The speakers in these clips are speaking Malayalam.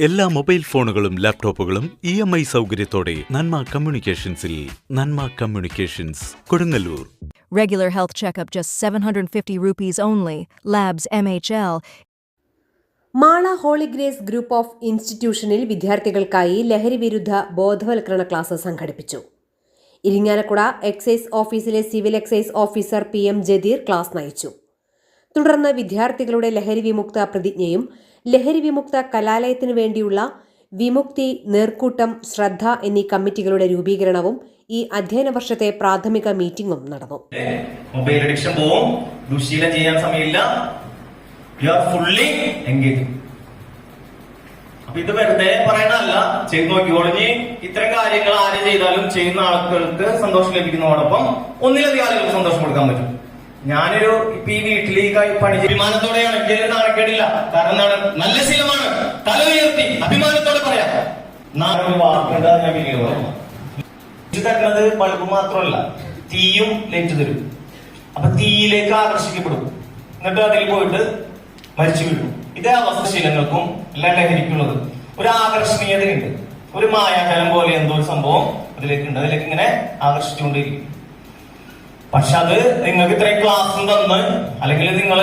എല്ലാ മൊബൈൽ ഫോണുകളും ലാപ്ടോപ്പുകളും ഇ എം ഐ സൗകര്യത്തോടെ Nanma കമ്മ്യൂണിക്കേഷൻസിൽ Nanma communications Kodungallur Regular health checkup just 750 rupees only. Labs MHL. Mala holy grace group of ഇൻസ്റ്റിറ്റ്യൂഷനിൽ വിദ്യാർത്ഥികൾക്കായി ലഹരി വിരുദ്ധ ബോധവൽക്കരണ ക്ലാസ് സംഘടിപ്പിച്ചു ഇരിങ്ങാലക്കുട എക്സൈസ് ഓഫീസിലെ civil excise officer P M Jadeer class നയിച്ചു തുടർന്ന് വിദ്യാർത്ഥികളുടെ ലഹരി വിമുക്ത പ്രതിജ്ഞയും ലഹരി വിമുക്ത കലാലയത്തിനു വേണ്ടിയുള്ള വിമുക്തി നേർക്കൂട്ടം ശ്രദ്ധ എന്നീ കമ്മിറ്റികളുടെ രൂപീകരണവും ഈ അധ്യയന വർഷത്തെ പ്രാഥമിക മീറ്റിംഗും നടന്നു. മൊബൈൽ അഡിക്ഷൻ പോവും. ദുശീലം ചെയ്യാൻ സമയമില്ല. യു ആർ ഫുള്ളി എൻഗേജ് അപ്പൊ ഇത് വെറുതെ പറയണല്ല ഇത്തരം കാര്യങ്ങൾ ആരും ചെയ്താലും ചെയ്യുന്ന ആളുകൾക്ക് സന്തോഷം ലഭിക്കുന്നതോടൊപ്പം ഒന്നിലധികം ആളുകൾക്ക് സന്തോഷം കൊടുക്കാൻ പറ്റും. ഞാനൊരു ഇപ്പൊ ഈ വീട്ടിലേക്കായി പണി അഭിമാനത്തോടെയാണ് നാണക്കേടില്ല. കാരണം എന്താണ്? നല്ല ശീലമാണ്. തല ഉയർത്തി. അഭിമാനത്തോടെ പറയാം. തരുന്നത് ബൾബ് മാത്രമല്ല തീയും ലൈറ്റ് തരും. അപ്പൊ തീയിലേക്ക് ആകർഷിക്കപ്പെടും. എന്നിട്ട് അതിൽ പോയിട്ട് മരിച്ചു വീഴും. ഇതേ അവസ്ഥശീലങ്ങൾക്കും എല്ലാം ലഹരിക്കുള്ളത്. ഒരു ആകർഷണീയതയുണ്ട്. ഒരു മായാജലം പോലെ എന്തോ ഒരു സംഭവം അതിലേക്കുണ്ട്. അതിലേക്ക് ഇങ്ങനെ ആകർഷിച്ചുകൊണ്ടിരിക്കും. പക്ഷെ അത് നിങ്ങൾക്ക് ഇത്രയും ക്ലാസ് തന്ന് അല്ലെങ്കിൽ നിങ്ങൾ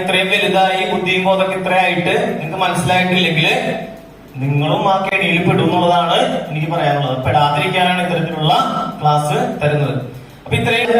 ഇത്രയും വലുതായി ബുദ്ധിയും ബോധമൊക്കെ ഇത്രയായിട്ട് നിങ്ങൾക്ക് മനസ്സിലായിട്ടില്ലെങ്കിൽ നിങ്ങളും ആ കെണിയിൽ പെടും എന്നുള്ളതാണ് എനിക്ക് പറയാനുള്ളത്. പെടാതിരിക്കാനാണ് ഇത്തരത്തിലുള്ള ക്ലാസ് തരുന്നത്. അപ്പൊ ഇത്രയും